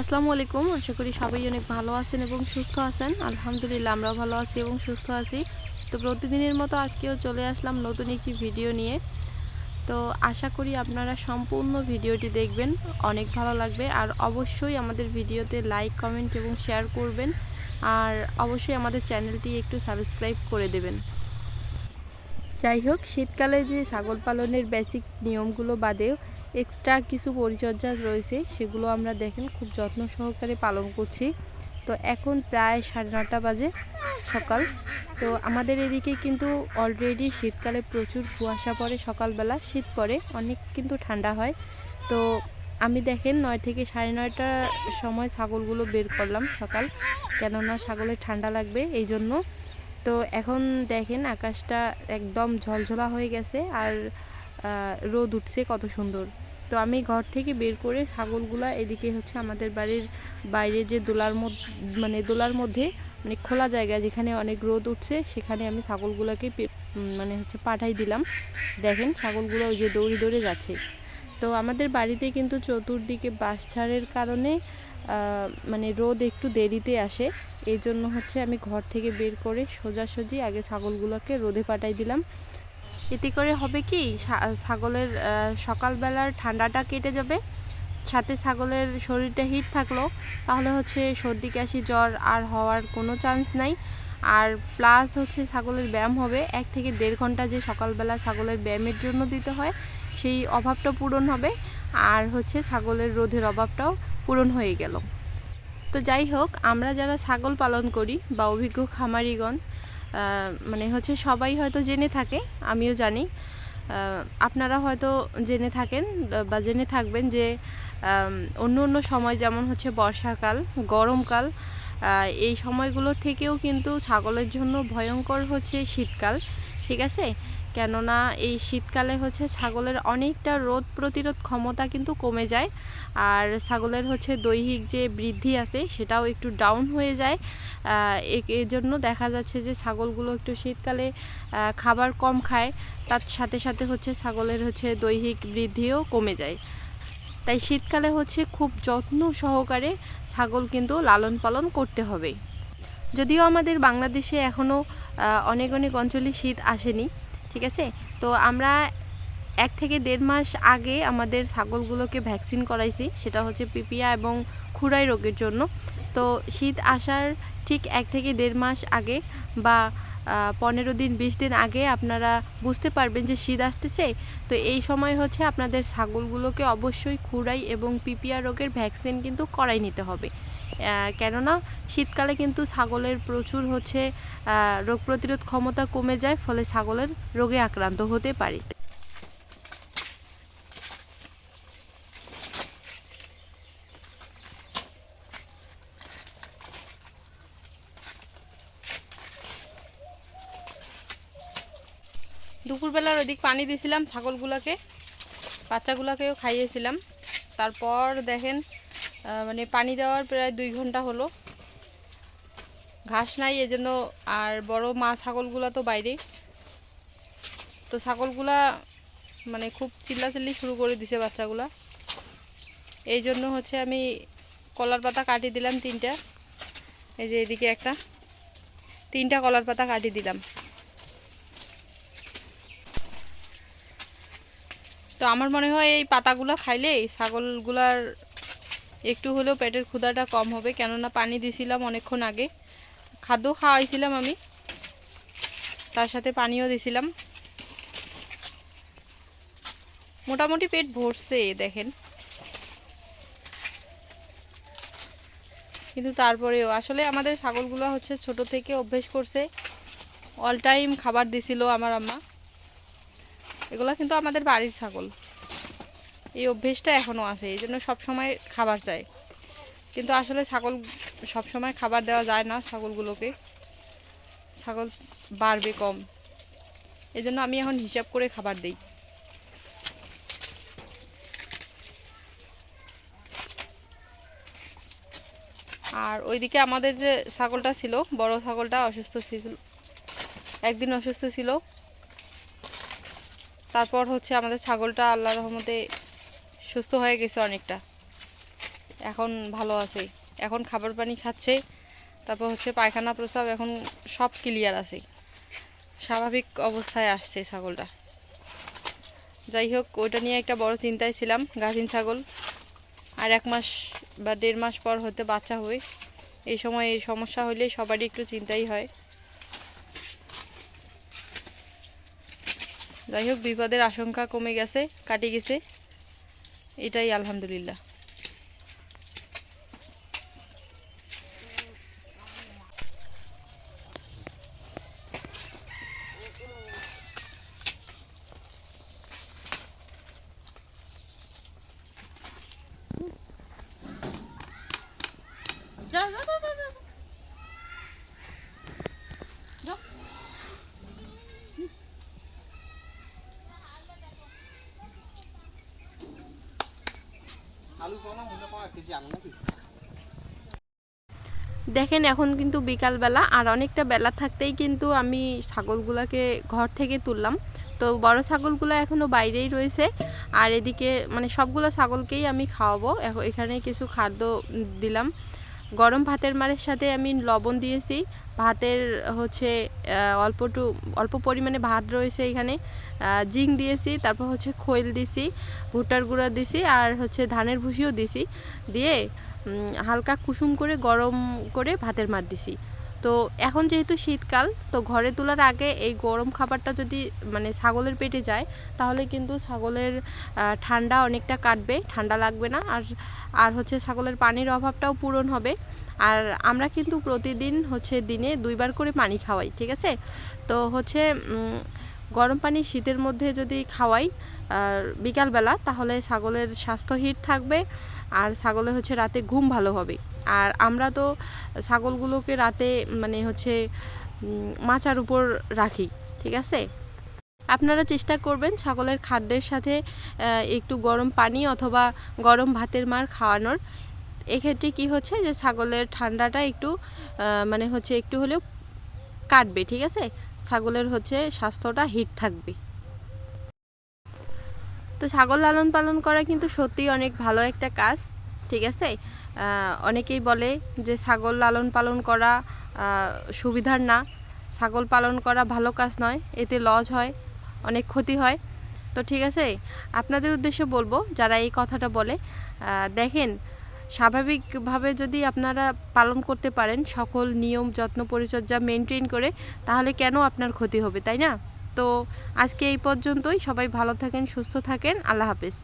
আসসালামু আলাইকুম। আশা করি সবাই অনেক ভালো আছেন এবং সুস্থ আছেন। আলহামদুলিল্লাহ আমরাও ভালো আছি এবং সুস্থ আছি। তো প্রতিদিনের মতো আজকেও চলে আসলাম নতুন একটি ভিডিও নিয়ে। তো আশা করি আপনারা সম্পূর্ণ ভিডিওটি দেখবেন, অনেক ভালো লাগবে। আর অবশ্যই আমাদের ভিডিওতে লাইক, কমেন্ট এবং শেয়ার করবেন। আর অবশ্যই আমাদের চ্যানেলটি একটু সাবস্ক্রাইব করে দেবেন। যাই হোক, শীতকালে যে ছাগল পালনের বেসিক নিয়মগুলো বাদেও এক্সট্রা কিছু পরিচর্যা রয়েছে, সেগুলো আমরা দেখেন খুব যত্ন সহকারে পালন করছি। তো এখন প্রায় সাড়ে নটা বাজে সকাল। তো আমাদের এদিকে কিন্তু অলরেডি শীতকালে প্রচুর কুয়াশা পড়ে সকালবেলা, শীত পড়ে, অনেক কিন্তু ঠান্ডা হয়। তো আমি দেখেন নয় থেকে সাড়ে নয়টার সময় ছাগলগুলো বের করলাম সকাল, কেননা ছাগলের ঠান্ডা লাগবে এই জন্য। তো এখন দেখেন আকাশটা একদম ঝলঝলা হয়ে গেছে, আর রোদ উঠছে, কত সুন্দর। তো আমি ঘর থেকে বের করে ছাগলগুলা এদিকে হচ্ছে আমাদের বাড়ির বাইরে যে দোলার মানে দোলার মধ্যে মানে খোলা জায়গা যেখানে অনেক রোদ উঠছে, সেখানে আমি ছাগলগুলোকে মানে হচ্ছে পাঠাই দিলাম। দেখেন ছাগলগুলো ওই যে দৌড়ে দৌড়ে যাচ্ছে। তো আমাদের বাড়িতে কিন্তু চতুর্দিকে বাঁশঝাড়ের কারণে মানে রোদ একটু দেরিতে আসে। এই জন্য হচ্ছে আমি ঘর থেকে বের করে সোজাসুজি আগে ছাগলগুলোকে রোদে পাঠাই দিলাম। এতে করে হবে কি ছাগলের সকালবেলার ঠান্ডাটা কেটে যাবে, সাথে ছাগলের শরীরটা হিট থাকল, তাহলে হচ্ছে সর্দি, কাশি, জ্বর আর হওয়ার কোনো চান্স নাই। আর প্লাস হচ্ছে ছাগলের ব্যায়াম হবে, এক থেকে দেড় ঘণ্টা যে সকালবেলা ছাগলের ব্যায়ামের জন্য দিতে হয়, সেই অভাবটা পূরণ হবে। আর হচ্ছে ছাগলের রোধের অভাবটাও পূরণ হয়ে গেল। তো যাই হোক, আমরা যারা ছাগল পালন করি বা অভিজ্ঞ খামারিগণ মানে হচ্ছে সবাই হয়তো জেনে থাকে, আমিও জানি। আপনারা হয়তো জেনে থাকেন বা জেনে থাকবেন যে অন্য অন্য সময় যেমন হচ্ছে বর্ষাকাল, গরমকাল এই সময়গুলোর থেকেও কিন্তু ছাগলের জন্য ভয়ঙ্কর হচ্ছে শীতকাল, ঠিক আছে? কেননা এই শীতকালে হচ্ছে ছাগলের অনেকটা রোদ প্রতিরোধ ক্ষমতা কিন্তু কমে যায়। আর ছাগলের হচ্ছে দৈহিক যে বৃদ্ধি আছে সেটাও একটু ডাউন হয়ে যায়। এর জন্য দেখা যাচ্ছে যে ছাগলগুলো একটু শীতকালে খাবার কম খায়। তার সাথে সাথে হচ্ছে ছাগলের হচ্ছে দৈহিক বৃদ্ধিও কমে যায়। তাই শীতকালে হচ্ছে খুব যত্ন সহকারে ছাগল কিন্তু লালন পালন করতে হবে। যদিও আমাদের বাংলাদেশে এখনও অনেক অনেক অঞ্চলে শীত আসেনি ঠিক আছে? তো আমরা এক থেকে দেড় মাস আগে আমাদের ছাগলগুলোকে ভ্যাকসিন করাইছি, সেটা হচ্ছে পিপিয়া এবং খুরাই রোগের জন্য। তো শীত আসার ঠিক এক থেকে দেড় মাস আগে বা পনেরো দিন, বিশ দিন আগে আপনারা বুঝতে পারবেন যে শীত আসতেছে। তো এই সময় হচ্ছে আপনাদের ছাগলগুলোকে অবশ্যই খুরাই এবং পিপিয়া রোগের ভ্যাকসিন কিন্তু করাই নিতে হবে। কেননা শীতকালে কিন্তু ছাগলের প্রচুর হচ্ছে রোগ প্রতিরোধ ক্ষমতা কমে যায়, ফলে ছাগলের রোগে আক্রান্ত হতে পারে। দুপুরবেলার ওদিক পানি দিয়েছিলাম ছাগলগুলোকে, বাচ্চাগুলোকেও খাইয়েছিলাম। তারপর দেখেন মানে পানি দেওয়ার প্রায় দুই ঘণ্টা হলো। ঘাস নাই, এজন্য আর বড় মা ছাগলগুলো তো বাইরে। তো ছাগলগুলা মানে খুব চিল্লাচিল্লি শুরু করে দিছে বাচ্চাগুলা। এই জন্য হচ্ছে আমি কলার পাতা কাটিয়ে দিলাম তিনটা। এই যে এদিকে একটা। তিনটা কলার পাতা কাটিয়ে দিলাম। তো আমার মনে হয় এই পাতাগুলো খাইলে ছাগলগুলার একটু হলেও পেটের ক্ষুধাটা কম হবে, কেননা পানি দিছিলাম অনেকক্ষণ আগে। খাদ্য খাওয়াইছিলাম আমি। তার সাথে পানিও দিছিলাম। মোটামুটি পেট ভরছে, দেখেন। কিন্তু তারপরেও, আসলে আমাদের ছাগলগুলো হচ্ছে ছোট থেকে অভ্যেস করছে। অল টাইম খাবার দিছিল আমার আম্মা। এগুলো কিন্তু আমাদের বাড়ির ছাগল। এই অভ্যেসটা এখনও আছে, এই জন্য সবসময় খাবার চাই। কিন্তু আসলে ছাগল সবসময় খাবার দেওয়া যায় না ছাগলগুলোকে। ছাগল বাড়বে কম। এই জন্য আমি এখন হিসাব করে খাবার দিই। আর ওইদিকে আমাদের যে ছাগলটা ছিল, বড় ছাগলটা অসুস্থ ছিল, একদিন অসুস্থ ছিল। তারপর হচ্ছে আমাদের ছাগলটা আল্লাহ রহমতে সুস্থ হয়ে গেছে অনেকটা। এখন ভালো আছে। এখন খাবার পানি খাচ্ছে, তারপর হচ্ছে পায়খানা প্রস্রাব, এখন সব ক্লিয়ার আছে। স্বাভাবিক অবস্থায় আসছে ছাগলটা। যাই হোক, ওইটা নিয়ে একটা বড় চিন্তায় ছিলাম, গাভিন ছাগল। আর এক মাস বা দেড় মাস পর হতে বাচ্চা হবে। এই সময় এই সমস্যা হলে সবারই একটু চিন্তাই হয়। যাই হোক, বিপদের আশঙ্কা কমে গেছে, কাটে গেছে। এটাই আলহামদুলিল্লাহ। দেখেন, এখন কিন্তু বিকালবেলা আর অনেকটা বেলা থাকতেই কিন্তু আমি ছাগলগুলোকে ঘর থেকে তুললাম। তো বড় ছাগলগুলো এখনও বাইরেই রয়েছে আর এদিকে মানে সবগুলো ছাগলকেই আমি খাওয়াবো। এখ- এখানে কিছু খাদ্য দিলাম। গরম ভাতের মারের সাথে আমি লবণ দিয়েছি। ভাতের হচ্ছে অল্পটু অল্প পরিমাণে ভাত রয়েছে এখানে। জিং দিয়েছি, তারপর হচ্ছে খৈল দিছি, ভুট্টার গুঁড়া দিছি, আর হচ্ছে ধানের ভুসিও দিছি। দিয়ে হালকা কুসুম করে গরম করে ভাতের মার দিছি। তো এখন যেহেতু শীতকাল, তো ঘরে তোলার আগে এই গরম খাবারটা যদি মানে ছাগলের পেটে যায়, তাহলে কিন্তু ছাগলের ঠান্ডা অনেকটা কাটবে, ঠান্ডা লাগবে না। আর আর হচ্ছে ছাগলের পানির অভাবটাও পূরণ হবে। আর আমরা কিন্তু প্রতিদিন হচ্ছে দিনে দুইবার করে পানি খাওয়াই, ঠিক আছে? তো হচ্ছে গরম পানি শীতের মধ্যে যদি খাওয়াই বিকালবেলা, তাহলে ছাগলের স্বাস্থ্য হিট থাকবে, আর ছাগলের হচ্ছে রাতে ঘুম ভালো হবে। আর আমরা তো ছাগলগুলোকে রাতে মানে হচ্ছে মাচার উপর রাখি, ঠিক আছে? আপনারা চেষ্টা করবেন ছাগলের খাদ্যের সাথে একটু গরম পানি অথবা গরম ভাতের মার খাওয়ানোর। এক্ষেত্রে কি হচ্ছে যে ছাগলের ঠান্ডাটা একটু মানে হচ্ছে একটু হলেও কাটবে, ঠিক আছে? ছাগলের হচ্ছে স্বাস্থ্যটা হিট থাকবে। তো ছাগল লালন পালন করা কিন্তু সত্যিই অনেক ভালো একটা কাজ। ঠিক আছে? অনেকেই বলে যে ছাগল লালন পালন করা সুবিধার না। ছাগল পালন করা ভালো কাজ নয়, এতে লস হয়, অনেক ক্ষতি হয়। তো ঠিক আছে, আপনাদের উদ্দেশ্যে বলব, যারা এই কথাটা বলে দেখেন, স্বাভাবিকভাবে যদি আপনারা পালন করতে পারেন, সকল নিয়ম, যত্ন, পরিচর্যা মেনটেন করে, তাহলে কেন আপনার ক্ষতি হবে, তাই না? তো আজকে এই পর্যন্তই। সবাই ভালো থাকেন, সুস্থ থাকেন। আল্লাহ হাফেজ।